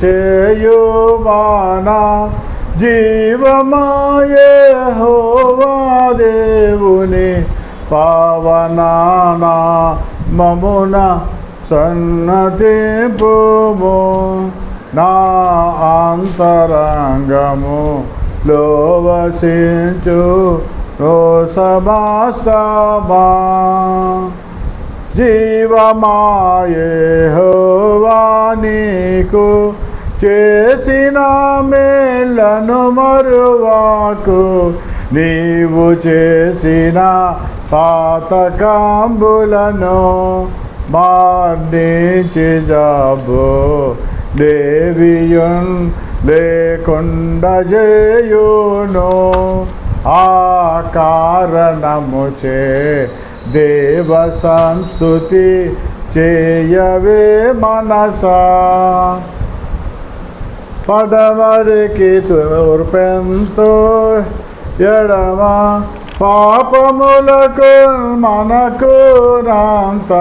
చేయుమానా జీవమాయే హోవా దేవుని పావనానా మమున సన్నతింపుము. నా అంతరంగము లోవసించు నో సమస్తమా. జీవమాయే హోవా నీకు. చేసిన మేళ్ళను మరువాకు. నీవు చేసిన పాతకాంబులను మార్నించి జాబు దేవియున్ లేకుండా చేయును. ఆ కారణము చే దేవ సంస్థుతి చేయవే మనసా. పడమరికి తూర్పెంతో ఎడమ పాపములకు మనకు రాంత.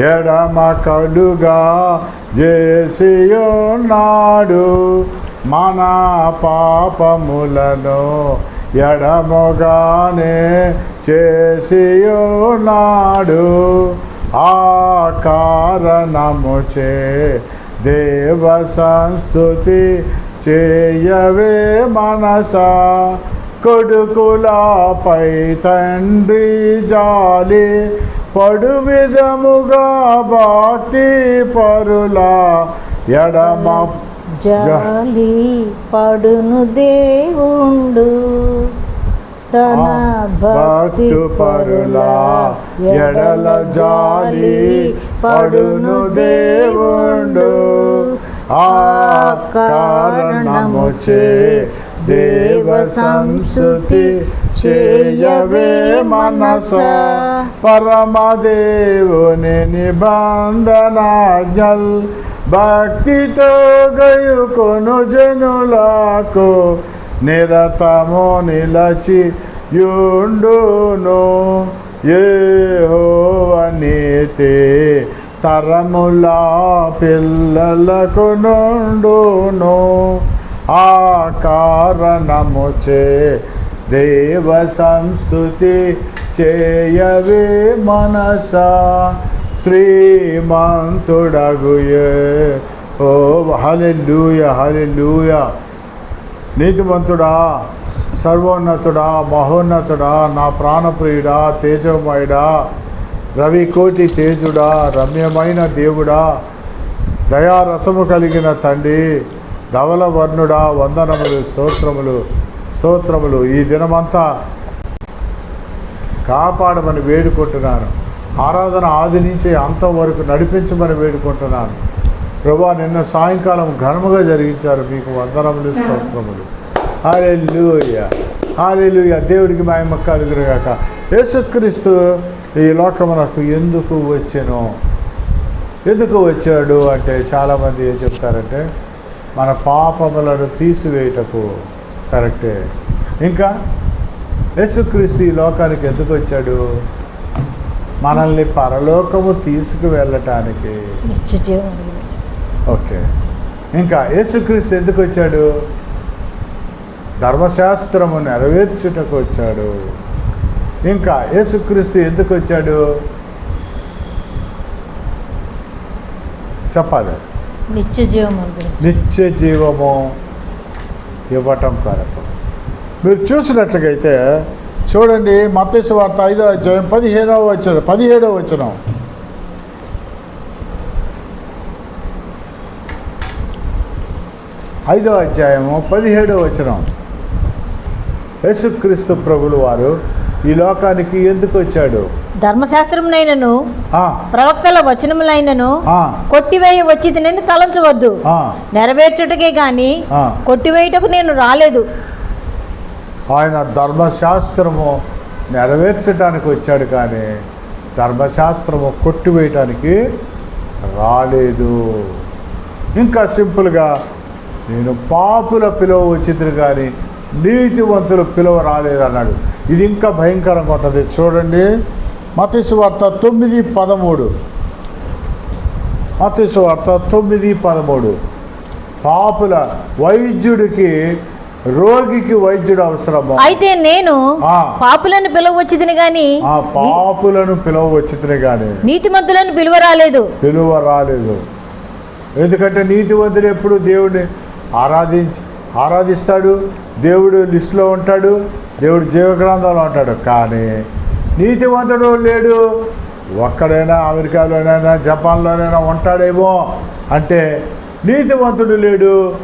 ఎడమ కడుగా చేసియున్నాడు మన పాపములను ఎడముగానే చేసియున్నాడు ఆ కారణముచే దేవ సంస్థుతి చేయవే మనస. కొడుకులపై తండ్రి జాలి పడు విధముగా భక్తి పరుల ఎడమ జాలి పడును దేవుండు. తన భక్తి పరుల ఎడల జాలి పడును దేవుండు. ఆ కారణముచే దేవ సంస్థుతి చేయవే మనస. పరమదేవుని నిబంధనాజ్ఞల్ భక్తితో గయుకొను జనులకు నిరతము నిలచి యుండును ఏ తరముల తరములా పిల్లలకు నుండును ఆ కారణముచే దేవ సంస్థుతి చేయవే మనస శ్రీమంతుడగుయే. ఓ హలెల్లుయ హలెల్లుయ. నీతిమంతుడా సర్వోన్నతుడా మహోన్నతుడా నా ప్రాణప్రియుడా తేజమయుడా రవి కోటి తేజుడా రమ్యమైన దేవుడా దయారసము కలిగిన తండ్రి ధవలవర్ణుడా వందనములు స్తోత్రములు స్తోత్రములు ఈ దినమంతా కాపాడమని వేడుకుంటున్నాను. ఆరాధన ఆది నుంచి అంతం వరకు నడిపించమని వేడుకుంటున్నాను. ప్రభా నిన్న సాయంకాలం ఘనముగా జరిగించారు మీకు వందనములు స్తోత్రములు. హాలెల్లుయ. హాలెల్లుయ. దేవుడికి మాయమ్మ కలుగురుగాక యేసుక్రీస్తు ఈ లోకమునకు ఎందుకు వచ్చాను? ఎందుకు వచ్చాడు అంటే చాలామంది ఏం చెప్తారంటే మన పాపములను తీసివేయటకు. కరెక్టే. ఇంకా యేసుక్రీస్తు ఈ లోకానికి ఎందుకు వచ్చాడు? మనల్ని పరలోకము తీసుకు వెళ్ళటానికి. నిత్య జీవం అనుగ్రహించు. ఓకే. ఇంకా యేసుక్రీస్తు ఎందుకు వచ్చాడు? ధర్మశాస్త్రము నెరవేర్చుటకు వచ్చాడు ఇంకా యేసుక్రీస్తు ఎందుకు వచ్చాడు చెప్పాలి. నిత్య జీవం అనుగ్రహించు. నిత్య జీవము ఇవ్వటం కొరకు. మీరు చూసినట్లయితే చూడండి మత్స్య వార్త ఐదో అధ్యాయం పదిహేనవ వచ్చిన పదిహేడవ వచ్చిన ఐదో అధ్యాయము పదిహేడవ వచనం. యేసుక్రీస్తు ప్రభులు వారు ఈ లోకానికి ఎందుకు వచ్చాడు? ధర్మశాస్త్రమునైనను ప్రవక్తల వచనములైనను కొట్టివేయ వచ్చి నేను తలంచవద్దు. నెరవేర్చుటకే గాని. కొట్టివేయుటకు నేను రాలేదు. ఆయన ధర్మశాస్త్రము నెరవేర్చడానికి వచ్చాడు కానీ ధర్మశాస్త్రము కొట్టివేయటానికి రాలేదు. ఇంకా సింపుల్గా నేను పాపుల పిలువ వచ్చింది కానీ నీతివంతుల పిలువ రాలేదన్నాడు ఇది ఇంకా భయంకరంగా ఉంటుంది. చూడండి. మతీసు వార్త తొమ్మిది పదమూడు. మతీసు వార్త తొమ్మిది పదమూడు. పాపుల వైద్యుడికి రోగికి వైద్యుడు అవసరము? అయితే నేను. పాపులను పిలవచ్చితిని గాని పాపులను పిలవచ్చుతునే కానీ నీతిమంతులను పిలువ రాలేదు పిలువ రాలేదు ఎందుకంటే నీతివంతుడు ఎప్పుడు దేవుడిని ఆరాధించి ఆరాధిస్తాడు దేవుడు లిస్టులో ఉంటాడు దేవుడు జీవగ్రంథంలో ఉంటాడు. కానీ నీతివంతుడు లేడు. ఒక్కడైనా అమెరికాలోనైనా జపాన్లోనైనా ఉంటాడేమో అంటే నీతివంతుడు లేడు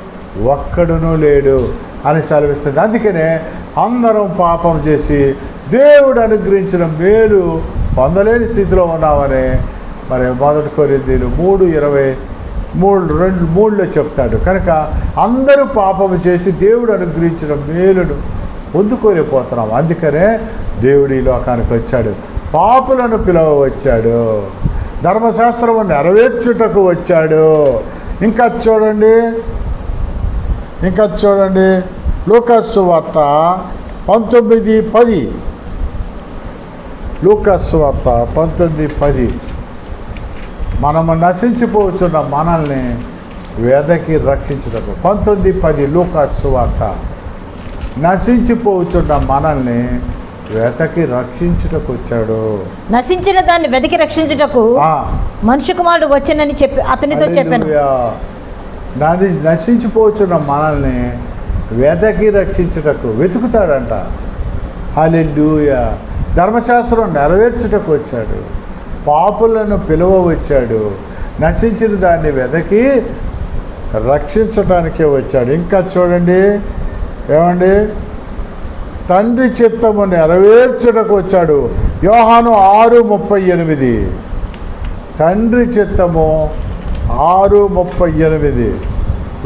ఒక్కడును లేడు అని సెలవిస్తుంది. అందుకనే అందరం పాపం చేసి దేవుడు అనుగ్రహించిన మేలు పొందలేని స్థితిలో ఉన్నామని మరి మొదటి కొరిందీలు మూడు ఇరవై మూడు రెండు మూడులో చెప్తాడు. కనుక అందరూ పాపము చేసి దేవుడు అనుగ్రహించిన మేలును పొందుకోలేకపోతున్నాం అందుకనే దేవుడు ఈ లోకానికి వచ్చాడు. పాపులను పిలవ వచ్చాడు ధర్మశాస్త్రము నెరవేర్చుటకు వచ్చాడు. ఇంకా చూడండి. ఇంకా చూడండి. లూకస్సు వార్త పంతొమ్మిది పది. లూకస్సు వార్త పంతొమ్మిది పది. మనము నశించిపోతున్న మనల్ని వేదకి రక్షించుటకు. పంతొమ్మిది పది వార్త. నశించిపోతున్న మనల్ని వేదకి రక్షించుటకు వచ్చాడు. నశించిన దాన్ని వెతికి రక్షించుటకు ఆ, మనుష్య కుమారుడు వచ్చనని చెప్పి అతనితో చెప్పాను. నది నశించిపోతున్న మనల్ని వెతకి రక్షించుటకు వెతుకుతాడంట. హల్లెలూయ. ధర్మశాస్త్రం నెరవేర్చుటకు వచ్చాడు. పాపులను పిలువ వచ్చాడు నశించిన దాన్ని వెతకి రక్షించటానికే వచ్చాడు. ఇంకా చూడండి ఏమండి? తండ్రి చిత్తము నెరవేర్చుటకు వచ్చాడు. యోహాను ఆరు ముప్పై ఎనిమిది. తండ్రి చిత్తము ఆరు ముప్పై ఎనిమిది.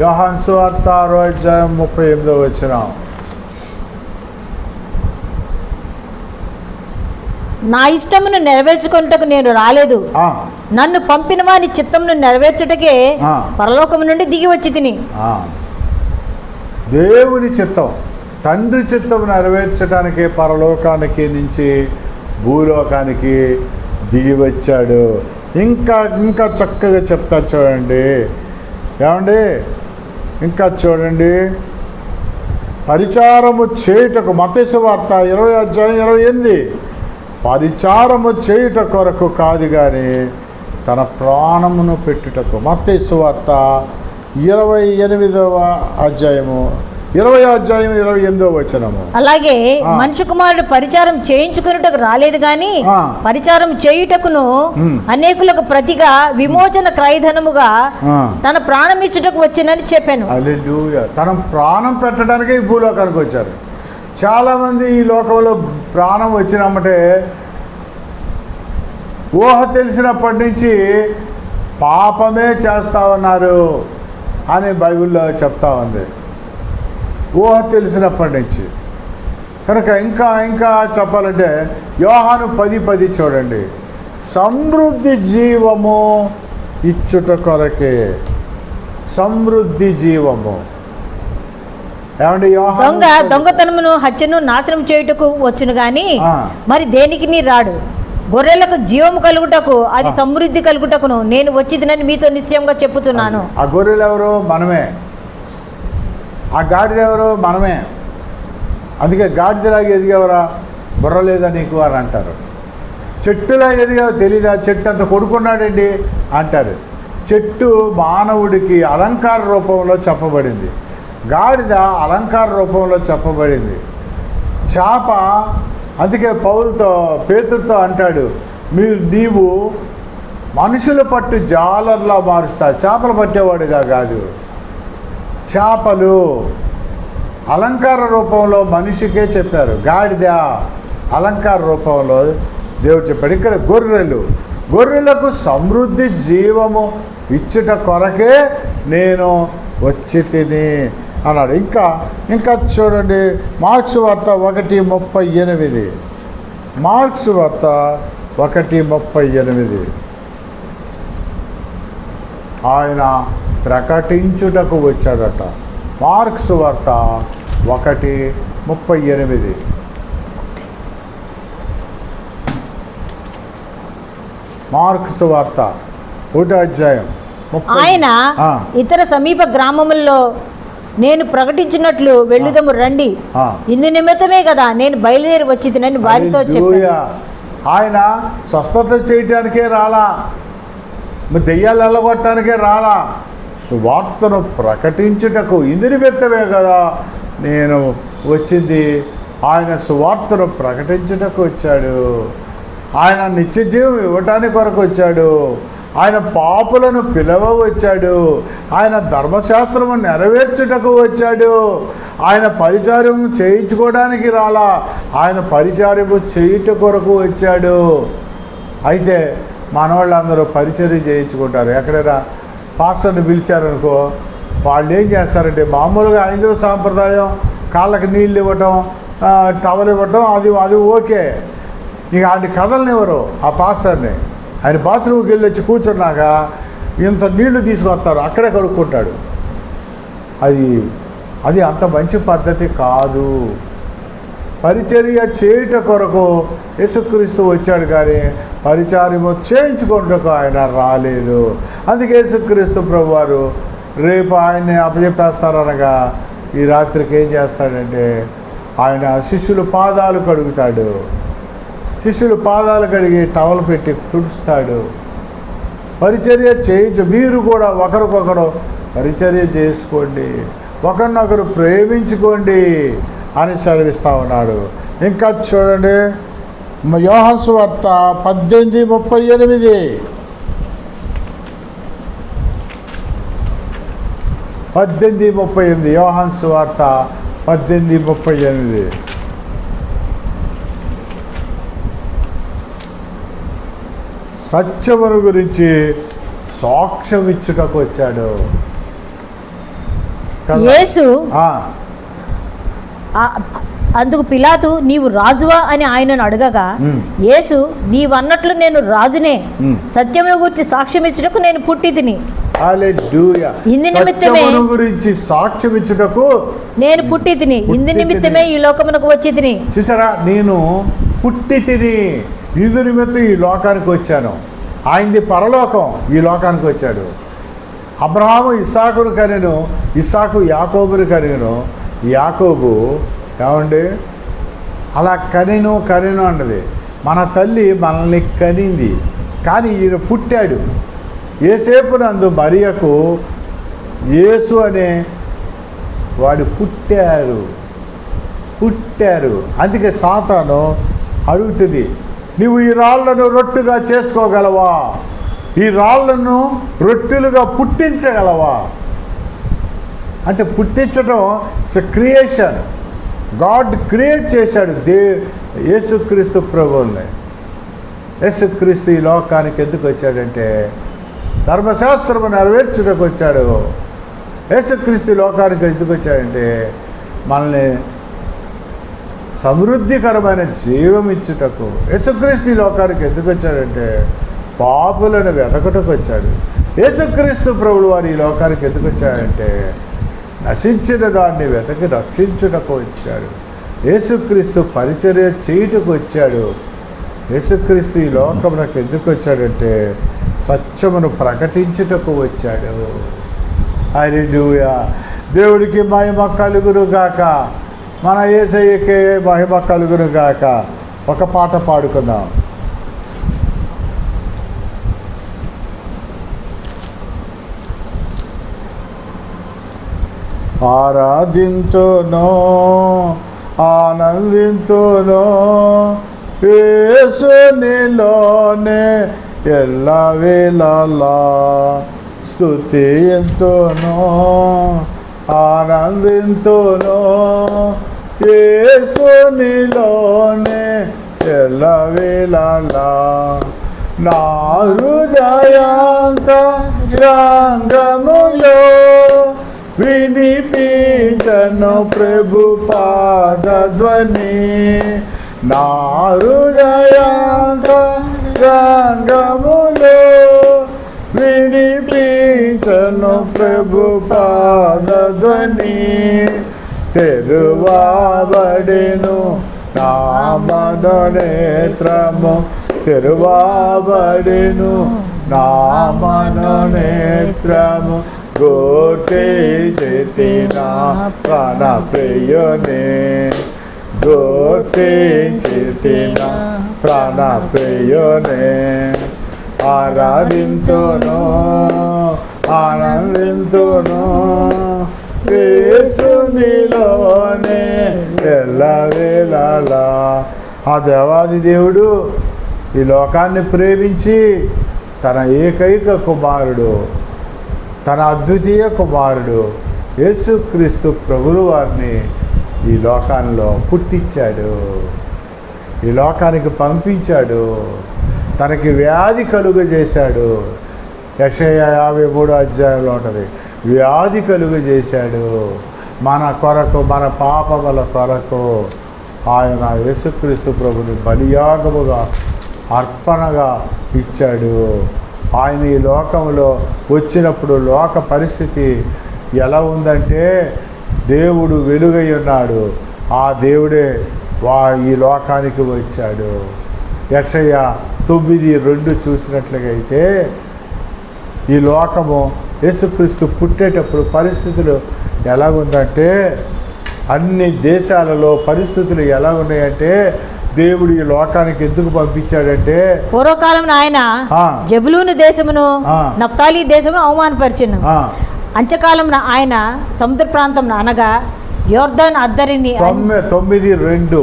యోహాన్ సువార్త ఆరో అధ్యాయం ముప్పై ఎనిమిదో వచ్చిన నా ఇష్టమును నెరవేర్చుకొనుటకు నేను రాలేదు. నన్ను పంపిన వాని చిత్తమును నెరవేర్చుటకే ఆ. పరలోకము నుండి దిగి వచ్చి తిని. దేవుని చిత్తం తండ్రి చిత్తం నెరవేర్చడానికి పరలోకానికి నుంచి భూలోకానికి దిగి వచ్చాడు. ఇంకా ఇంకా చక్కగా చెప్తా చూడండి. ఏమండి? ఇంకా చూడండి. పరిచారము చేయుటకు మతేసు వార్త ఇరవై అధ్యాయం ఇరవై ఎనిమిది. పరిచారము చేయుట కొరకు కాదు కానీ తన ప్రాణమును పెట్టుటకు మత్తేసు వార్త ఇరవై ఎనిమిదవ అధ్యాయము ఇరవై అధ్యాయం ఇరవై ఎనిమిదవ వచనము అలాగే ఆ. మనుష్య కుమారుడు పరిచారం చేయించుకున్నటకు రాలేదు గాని. పరిచారం చేయుటకును. అనేకులకు ప్రతిగా విమోచన క్రయధనముగా. తన ప్రాణం ఇచ్చుటకు వచ్చినని చెప్పాను తన ప్రాణం పెట్టడానికే భూలోకానికి వచ్చారు చాలామంది ఈ లోకంలో ప్రాణం వచ్చినామంటే ఊహ తెలిసినప్పటి నుంచి పాపమే చేస్తా ఉన్నారు అని బైబిల్లో చెప్తా ఉంది. ఊహ తెలిసినప్పటి నుంచి. కనుక ఇంకా ఇంకా చెప్పాలంటే యోహాను పది పది చూడండి. సమృద్ధి జీవము ఇచ్చుట కొరకే. సమృద్ధి జీవము. దొంగ దొంగతనమును హత్యను నాశనం చేయుటకు వచ్చును గాని. మరి దేనికి నీ రాడు? గొర్రెలకు జీవము కలుగుటకు అది. సమృద్ధి కలుగుటకును. నేను వచ్చిందని మీతో నిశ్చయంగా చెప్పుతున్నాను. ఆ గొర్రెలు ఎవరు మనమే. ఆ గాడిద ఎవరు మనమే. అందుకే గాడిదలాగా ఎదిగేవరా? బుర్ర లేదా నీకు అని అంటారు. చెట్టులా ఎదిగావు తెలీదా? చెట్టు అంత కొడుకున్నాడండి అంటారు. చెట్టు మానవుడికి అలంకార రూపంలో చెప్పబడింది. గాడిద అలంకార రూపంలో చెప్పబడింది. చేప అందుకే పౌరుతో పేతుడితో అంటాడు మీరు నీవు మనుషులు పట్టు జాలర్లా మారుస్తా చేపలు పట్టేవాడుగా కాదు. చేపలు అలంకార రూపంలో మనిషికే చెప్పారు. గాడిద అలంకార రూపంలో దేవుడు చెప్పాడు. ఇక్కడ గొర్రెలు గొర్రెలకు సమృద్ధి జీవము ఇచ్చుట కొరకే నేను వచ్చి తిని అన్నాడు ఇంకా ఇంకా చూడండి మార్క్స్ వార్త ఒకటి ముప్పై ఎనిమిది మార్క్స్ వార్త ఒకటి ముప్పై ఎనిమిది ఆయన ప్రకటించుటకు వచ్చాడట మార్క్స్ వార్త ఒకటి ముప్పై ఎనిమిది మార్క్స్ వార్త ఒకటో అధ్యాయం. ఆయన. ఇతర సమీప గ్రామముల్లో నేను ప్రకటించినట్లు వెళ్ళుదము రండి. ఇందు నిమిత్తమే కదా నేను బయలుదేరి వచ్చి తినని వారితో. చెప్పాను. ఆయన స్వస్థత చేయటానికే రాలా. దెయ్యాలు వెళ్ళగొట్టడానికే రాలా. సువార్తను ప్రకటించుటకు ఇందు నిమిత్తమే కదా నేను వచ్చింది. ఆయన సువార్తను ప్రకటించుటకు వచ్చాడు. ఆయన నిత్య జీవం ఇవ్వటానికి కొరకు వచ్చాడు. ఆయన పాపులను పిలవ వచ్చాడు ఆయన ధర్మశాస్త్రము నెరవేర్చుటకు వచ్చాడు. ఆయన పరిచారం చేయించుకోవడానికి రాలా. ఆయన పరిచారము చేయుట కొరకు వచ్చాడు. అయితే మనవాళ్ళందరూ పరిచర్య చేయించుకుంటారు. ఎక్కడైనా పాస్టర్ని పిలిచారనుకో వాళ్ళు ఏం చేస్తారంటే మామూలుగా ఐదవ సాంప్రదాయం కాళ్ళకి నీళ్ళు ఇవ్వటం టవల్ ఇవ్వటం అది అది ఓకే. ఇక ఆయన కథలనివ్వరు ఆ పాస్టర్ని. ఆయన బాత్రూమ్కి వెళ్ళి వచ్చి కూర్చున్నాక ఇంత నీళ్ళు తీసుకొస్తారు అక్కడే కడుక్కుంటాడు. అది అది అంత మంచి పద్ధతి కాదు. పరిచర్య చేయుట కొరకు యేసుక్రీస్తు వచ్చాడు కానీ పరిచారము చేయించుకుంటకు ఆయన రాలేదు. అందుకే యేసుక్రీస్తు ప్రభు వారు రేపు ఆయన్ని అప్పచెప్పేస్తారనగా ఈ రాత్రికి ఏం చేస్తాడంటే ఆయన శిష్యులు పాదాలు కడుగుతాడు. శిష్యులు పాదాలు కడిగి టవల్ పెట్టి తుడుస్తాడు. పరిచర్య చేయించు మీరు కూడా ఒకరికొకరు పరిచర్య చేసుకోండి. ఒకరినొకరు ప్రేమించుకోండి అని సెలవిస్తూ ఉన్నాడు. ఇంకా చూడండి. మ- వార్త పద్దెనిమిది ముప్పై ఎనిమిది. పద్దెనిమిది ముప్పై ఎనిమిది. యోహాను వార్త పద్దెనిమిది ముప్పై ఎనిమిది. సత్యమును గురించి సాక్ష్యం ఇచ్చుటకు వచ్చాడు. యేసు అందుకు పిలాతు నీవు రాజువా అని ఆయనను అడగగా. యేసు నీవన్నట్లు నేను రాజునే. సత్యమును గురించి సాక్ష్యం ఇచ్చుటకు నేను పుట్టి తిని. ఇందు నిమిత్తమే- గురించి సాక్ష్యం ఇచ్చుటకు నేను పుట్టి తిని ఇందు నిమిత్తమే. ఈ లోకమునకు వచ్చి తిని చూసారా నేను పుట్టి తిని ఇందు నిమిత్తం ఈ లోకానికి వచ్చాను. ఆయనది పరలోకం ఈ లోకానికి వచ్చాడు. అబ్రహాము ఇస్సాకును కనిను ఇస్సాకు యాకోబుని కనిను. యాకోబు ఏమండి? అలా కనిను కనిను అన్నది. మన తల్లి మనల్ని కనింది. కానీ ఈయన పుట్టాడు. ఏసేపు నందు మరియకు యేసు అనే వాడు పుట్టారు. పుట్టారు. అందుకే సాతాను అడుగుతుంది. నీవు ఈ రాళ్ళను రొట్టుగా చేసుకోగలవా? ఈ రాళ్ళను రొట్టెలుగా పుట్టించగలవా? అంటే పుట్టించడం ఇట్స్ క్రియేషన్ గాడ్ క్రియేట్ చేశాడు దే యేసుక్రీస్తు ప్రభువుల్ని. యేసుక్రీస్తు ఈ లోకానికి ఎందుకు వచ్చాడంటే ధర్మశాస్త్రము నెరవేర్చడానికి వచ్చాడు. యేసుక్రీస్తు లోకానికి ఎందుకు వచ్చాడంటే మనల్ని సమృద్ధికరమైన జీవం ఇచ్చుటకు యేసుక్రీస్తు ఈ లోకానికి ఎందుకు వచ్చాడంటే పాపులను వెతకటకు వచ్చాడు. యేసుక్రీస్తు ప్రభులు వారు ఈ లోకానికి ఎందుకు వచ్చాడంటే నశించిన దాన్ని వెతకి రక్షించుటకు వచ్చాడు. యేసుక్రీస్తు పరిచర్య చేయుటకు వచ్చాడు. యేసుక్రీస్తు ఈ లోకంలోకి ఎందుకు వచ్చాడంటే సత్యమును ప్రకటించుటకు వచ్చాడు. అరే దేవుడికి మహిమ కలుగును గాక మన ఏసయ్యకే మహిమ కలుగును గాక. ఒక పాట పాడుకుందాం. ఆరాధింతును ఆనందింతును ఏసునిలోనే ఎల్ల వేళలా ఎంతోనో. ఆనందింతును యేసునిలోనే ఎల్ల నా హృదయాంత రంగములో వినిపించను ప్రభు పాదధ్వని. నా హృదయాంత రంగములో వినిపించను ప్రభు పాదధ్వని తెరువాబడెను. నా మనోనేత్రము తెరువాబడెను. నా మనోనేత్రము గుర్తించిన ప్రాణ ప్రియుని. గుర్తించిన ప్రాణ ప్రియుని. ఆరాధింతును ఆనందింతును. యేసునిలోనే ఎల్లవేళలా ఆ దేవాది దేవుడు ఈ లోకాన్ని ప్రేమించి తన ఏకైక కుమారుడు తన అద్వితీయ కుమారుడు యేసుక్రీస్తు ప్రభులు వారిని ఈ లోకంలో పుట్టించాడు. ఈ లోకానికి పంపించాడు. తనకి వ్యాధి కలుగజేశాడు. యషయ యాభై మూడో అధ్యాయంలో ఉంటుంది. వ్యాధి కలుగజేశాడు మన కొరకు మన పాపముల కొరకు ఆయన యేసుక్రీస్తు ప్రభుని బలియాగముగా అర్పణగా ఇచ్చాడు. ఆయన ఈ లోకంలో వచ్చినప్పుడు లోక పరిస్థితి ఎలా ఉందంటే దేవుడు వెలుగై ఉన్నాడు. ఆ దేవుడే వా ఈ లోకానికి వచ్చాడు. యషయ తొమ్మిది రెండు చూసినట్లుగైతే ఈ లోకము యేసుక్రీస్తు పుట్టేటప్పుడు పరిస్థితులు ఎలా ఉందంటే అన్ని దేశాలలో పరిస్థితులు ఎలా ఉన్నాయంటే దేవుడు ఈ లోకానికి ఎందుకు పంపించాడంటే పూర్వకాలం ఆయన. జబులూను దేశమును. నఫ్తాలి దేశమును అవమానపరిచెను ఆ, అంత్యకాలం ఆయన సముద్ర ప్రాంతం అనగా యోర్ధన్ అద్దరిని తొమ్మిది రెండు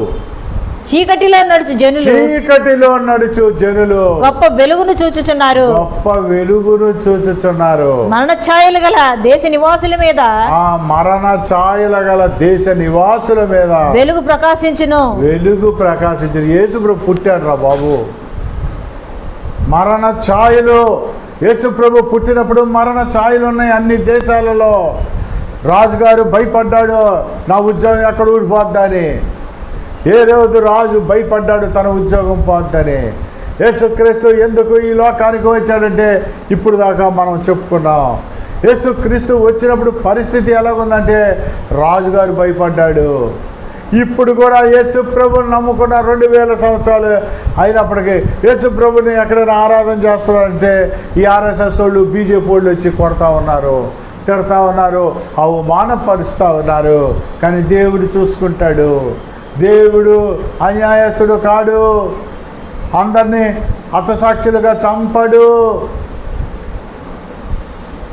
చీకటిలో నడుచు జనులు. చీకటిలో నడుచు జనులు. గొప్ప వెలుగును చూచుచున్నారు. గొప్ప వెలుగును చూచుచున్నారు. మరణ ఛాయలు గల దేశ నివాసుల మీద. ఆ మరణ ఛాయల గల దేశ నివాసుల మీద. వెలుగు ప్రకాశించును. వెలుగు ప్రకాశించిన. యేసుప్రభు పుట్టాడు రా బాబు. మరణ ఛాయలు. యేసుప్రభు పుట్టినప్పుడు మరణ ఛాయలు ఉన్నాయి అన్ని దేశాలలో. రాజుగారు భయపడ్డాడు. నా ఉద్యోగం ఎక్కడ ఊడిపోద్దని. ఏ రోజు రాజు భయపడ్డాడు తన ఉద్యోగం పోద్దని యేసుక్రీస్తు ఎందుకు ఈ లోకానికి వచ్చాడంటే ఇప్పుడు దాకా మనం చెప్పుకున్నాం. యేసుక్రీస్తు వచ్చినప్పుడు పరిస్థితి ఎలాగుందంటే రాజుగారు భయపడ్డాడు. ఇప్పుడు కూడా యేసు ప్రభుని నమ్ముకున్న రెండు వేల సంవత్సరాలు అయినప్పటికీ యేసు ప్రభుని ఎక్కడైనా ఆరాధన చేస్తున్నారంటే ఈ ఆర్ఎస్ఎస్ వాళ్ళు బీజేపీ వాళ్ళు వచ్చి కొడతా ఉన్నారు తిడతా ఉన్నారు అవమానపరుస్తూ ఉన్నారు. కానీ దేవుడు చూసుకుంటాడు. దేవుడు అన్యాయస్తుడు కాడు. అందరినీ అర్థసాక్షులుగా చంపడు.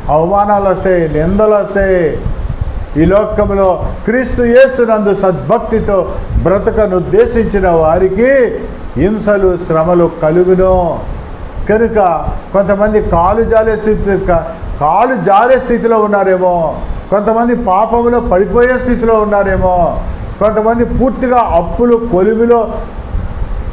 అవమానాలు వస్తాయి నిందలు వస్తాయి ఈ లోకంలో క్రీస్తు యేసునందు సద్భక్తితో బ్రతకను ఉద్దేశించిన వారికి హింసలు శ్రమలు కలుగును. కనుక కొంతమంది కాలు జారే స్థితి కాలు జారే స్థితిలో ఉన్నారేమో. కొంతమంది పాపములో పడిపోయే స్థితిలో ఉన్నారేమో. కొంతమంది పూర్తిగా అప్పులు కొలువిలో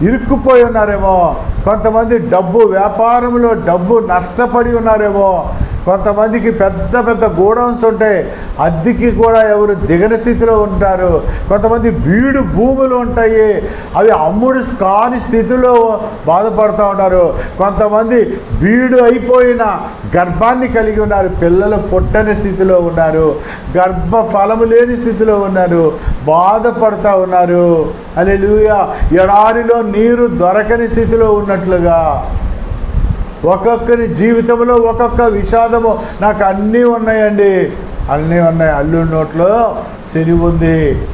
ఇరుక్కుపోయి ఉన్నారేమో. కొంతమంది డబ్బు వ్యాపారంలో డబ్బు నష్టపడి ఉన్నారేమో. కొంతమందికి పెద్ద పెద్ద గోడౌన్స్ ఉంటాయి. అద్దెకి కూడా ఎవరు దిగని స్థితిలో ఉంటారు. కొంతమంది బీడు భూములు ఉంటాయి. అవి అమ్ముడు కాని స్థితిలో బాధపడుతూ ఉన్నారు. కొంతమంది బీడు అయిపోయిన గర్భాన్ని కలిగి ఉన్నారు. పిల్లలు పుట్టని స్థితిలో ఉన్నారు. గర్భ ఫలము లేని స్థితిలో ఉన్నారు. బాధపడుతూ ఉన్నారు. అని ఎడారిలో నీరు దొరకని స్థితిలో ఉన్నట్లుగా ఒక్కొక్కరి జీవితంలో ఒక్కొక్క విషాదము. నాకు అన్నీ ఉన్నాయండి. అన్నీ ఉన్నాయి. అల్లు నోట్లో శని ఉంది.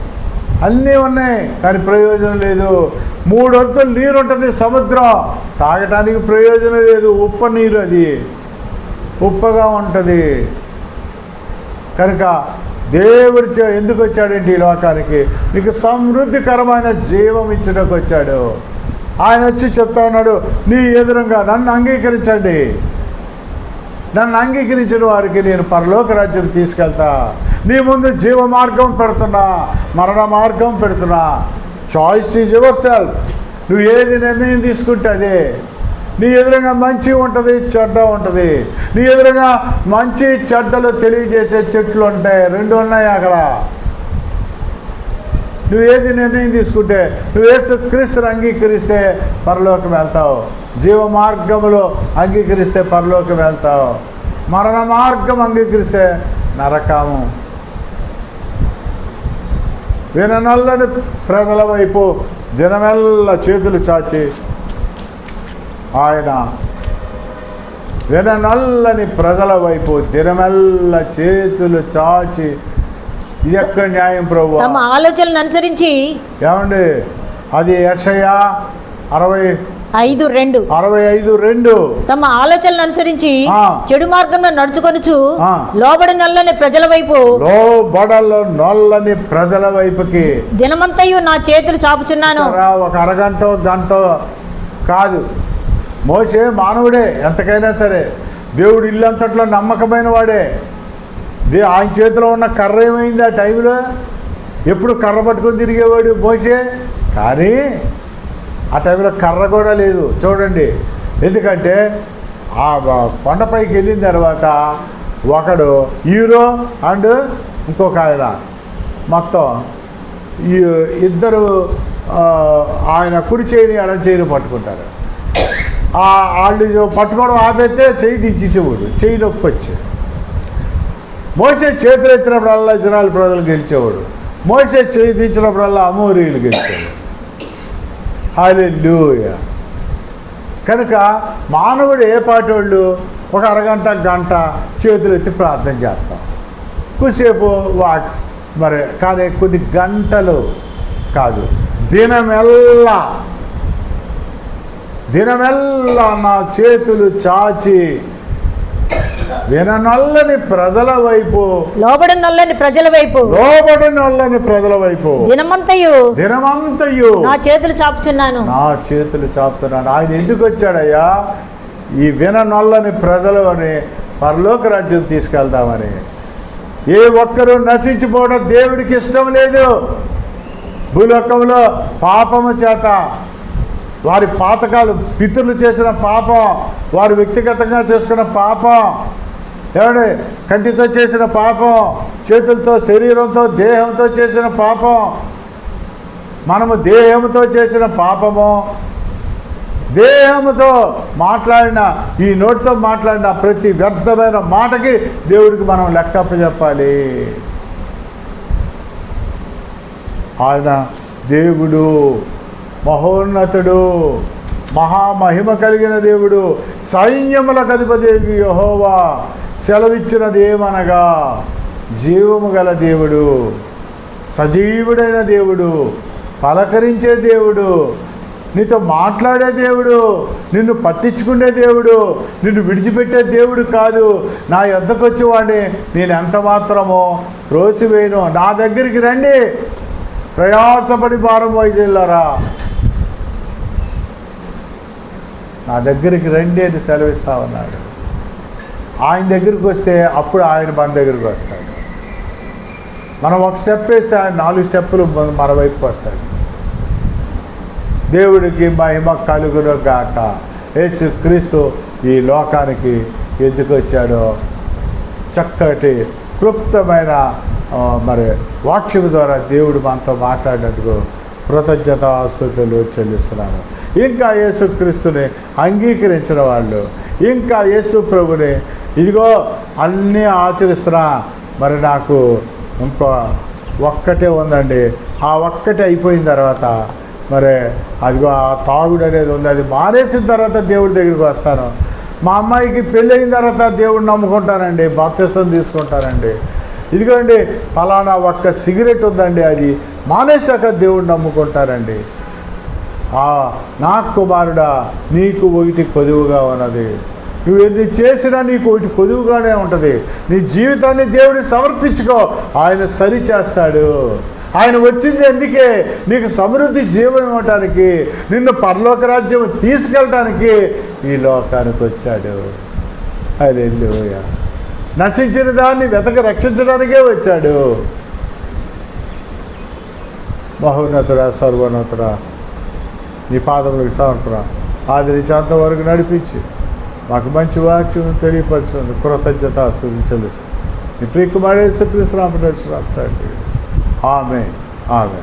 అన్నీ ఉన్నాయి కానీ ప్రయోజనం లేదు. మూడొంతులు నీరు ఉంటుంది సముద్రం. తాగటానికి ప్రయోజనం లేదు. ఉప్ప నీరు అది. ఉప్పగా ఉంటుంది. కనుక దేవుడు ఎందుకు వచ్చాడంటే ఈ లోకానికి? నీకు సమృద్ధికరమైన జీవం ఇచ్చడానికి వచ్చాడు. ఆయన వచ్చి చెప్తా ఉన్నాడు నీ ఎదురుగా నన్ను అంగీకరించండి. నన్ను అంగీకరించిన వారికి నేను పరలోక రాజ్యం తీసుకెళ్తా. నీ ముందు జీవ మార్గం పెడుతున్నా మరణ మార్గం పెడుతున్నా. చాయిస్ ఈజ్ యువర్ సెల్ఫ్ నువ్వు ఏది నిర్ణయం తీసుకుంటే అదే. నీ ఎదురుగా మంచి ఉంటుంది చెడ్డ ఉంటుంది. నీ ఎదురుగా మంచి చెడ్డలు తెలియజేసే చెట్లు ఉంటాయి రెండు ఉన్నాయి అక్కడ. నువ్వు ఏది నిర్ణయం తీసుకుంటే నువ్వు ఏసు క్రీస్తుని అంగీకరిస్తే పరలోకం వెళ్తావు. జీవ మార్గములు అంగీకరిస్తే పరలోకం వెళ్తావు. మరణ మార్గం అంగీకరిస్తే నరకాము. విననల్లని ప్రజల వైపు జనమెల్ల చేతులు చాచి ఆయన విననల్లని ప్రజల వైపు దినమెల్ల చేతులు చాచి ఇది ఎక్కడ న్యాయం ప్రభు తమ ఆలోచనలను అనుసరించి ఏమండి? అది యషయా అరవై ఐదు రెండు. అరవై ఐదు రెండు. తమ ఆలోచనలను అనుసరించి. చెడు మార్గంలో నడుచుకొనుచు. లోబడి నల్లని ప్రజల వైపు లో బడలు నొల్లని ప్రజల వైపుకి దినమంతయు నా చేతులు చాపుచున్నాను. ఒక అరగంట గంట కాదు. మోసే మానవుడే ఎంతకైనా సరే. దేవుడు ఇల్లంతట్లో నమ్మకమైన వాడే. దే ఆయన చేతిలో ఉన్న కర్ర ఏమైంది ఆ టైంలో? ఎప్పుడు కర్ర పట్టుకొని తిరిగేవాడు మోసే కానీ ఆ టైంలో కర్ర కూడా లేదు. చూడండి. ఎందుకంటే ఆ కొండపైకి వెళ్ళిన తర్వాత ఒకడు హీరో అండ్ ఇంకొక ఆయన. మొత్తం ఈ ఇద్దరు ఆయన కుడి చేయని ఎడం చేయని పట్టుకుంటారు. వాళ్ళు పట్టుకోవడం ఆపేస్తే చేయి దించేసేవాడు చేయి నొప్పి వచ్చేది. మోసే చేతులు ఎత్తినప్పుడల్లా ఇజ్రాయల్ ప్రజలు గెలిచేవాడు మోసే చేయి దించినప్పుడల్లా అమోరీలు గెలిచేవాడు హాలెలూయ కనుక మానవుడు ఏ పాటి వాళ్ళు ఒక అరగంట గంట చేతులు ఎత్తి ప్రార్థన చేస్తాం. కొద్దిసేపు వా మరి కానీ కొన్ని గంటలు కాదు. దినమెల్లా దినమెల్లా నా చేతులు చాచి విననల్లని ప్రజల వైపు లోబడి నల్లని ప్రజల వైపు లోబడి నల్లని ప్రజల వైపు దినమంతయు దినమంతయు నా చేతులు చాపుచున్నాను. నా చేతులు చాపుతున్నాను. ఆయన ఎందుకు వచ్చాడయ్యా? ఈ విననొల్లని ప్రజలు అని పరలోక రాజ్యం తీసుకెళ్దామని. ఏ ఒక్కరూ నశించిపోవడం దేవుడికి ఇష్టం లేదు. భూలోకంలో పాపము చేత వారి పాతకాలు పితరులు చేసిన పాపం వారు వ్యక్తిగతంగా చేసుకున్న పాపం ఏమండి? కంటితో చేసిన పాపం చేతులతో శరీరంతో దేహంతో చేసిన పాపం మనము దేహంతో చేసిన పాపము దేహముతో మాట్లాడిన ఈ నోటితో మాట్లాడిన ప్రతి వ్యర్థమైన మాటకి దేవుడికి మనం లెక్కప్ప చెప్పాలి. ఆయన దేవుడు. మహోన్నతుడు మహామహిమ కలిగిన దేవుడు సైన్యములకు కదిపదేవి యహోవా సెలవిచ్చినదేమనగా జీవము గల దేవుడు సజీవుడైన దేవుడు పలకరించే దేవుడు నీతో మాట్లాడే దేవుడు నిన్ను పట్టించుకునే దేవుడు నిన్ను విడిచిపెట్టే దేవుడు కాదు. నా యొద్దకు వచ్చేవాడిని నేను ఎంత మాత్రమో రోసివేయను నా దగ్గరికి రండి. ప్రయాసపడి భారం వైజల్లారా నా దగ్గరికి రండి అని సెలవిస్తా ఉన్నాడు ఆయన దగ్గరికి వస్తే అప్పుడు ఆయన మన దగ్గరికి వస్తాడు. మనం ఒక స్టెప్ వేస్తే ఆయన నాలుగు స్టెప్పులు మన- వైపుకి వస్తాడు. దేవుడికి మహిమ కలుగును గాక యేసు క్రీస్తు ఈ లోకానికి ఎందుకు వచ్చాడో చక్కటి క్లుప్తమైన మరి వాక్యం ద్వారా దేవుడు మనతో మాట్లాడినందుకు కృతజ్ఞత ఆస్తుతులు చెల్లిస్తున్నాను. ఇంకా యేసుక్రీస్తుని అంగీకరించిన వాళ్ళు ఇంకా యేసు ప్రభుని ఇదిగో అన్నీ ఆచరిస్తున్నా. మరి నాకు ఇంకో ఒక్కటే ఉందండి. ఆ ఒక్కటే అయిపోయిన తర్వాత మరి అదిగో ఆ తాగుడు అనేది ఉంది. అది మానేసిన తర్వాత దేవుడి దగ్గరికి వస్తాను. మా అమ్మాయికి పెళ్ళి అయిన తర్వాత దేవుడిని నమ్ముకుంటానండి బాప్తిసం తీసుకుంటానండి. ఇదిగోండి ఫలానా ఒక్క సిగరెట్ ఉందండి అది. మానేశాక దేవుడిని నమ్ముకుంటారండి. ఆ నా కుమారుడా నీకు ఒకటి కొదువుగా ఉన్నది. నువ్వు ఎన్ని చేసినా నీకు ఒకటి కొదువుగానే ఉంటుంది. నీ జీవితాన్ని దేవుడికి సమర్పించుకో. ఆయన సరి చేస్తాడు. ఆయన వచ్చింది ఎందుకే? నీకు సమృద్ధి జీవం ఇవ్వటానికి నిన్ను పరలోక రాజ్యం తీసుకెళ్ళటానికి ఈ లోకానికి వచ్చాడు. అదెల్లుయ నశించిన దాన్ని వెతక రక్షించడానికే వచ్చాడు. మహోన్నతుడా సర్వోన్నతుడా నీ పాదములకు సమర్పణ ఆదరించేంత వరకు నడిపించి. మాకు మంచి వాక్యం తెలియపరచుంది కృతజ్ఞత తెలుసు నీ ప్రియకుమారే శ్రీకృష్ణ తండ్రి. ఆమె ఆమె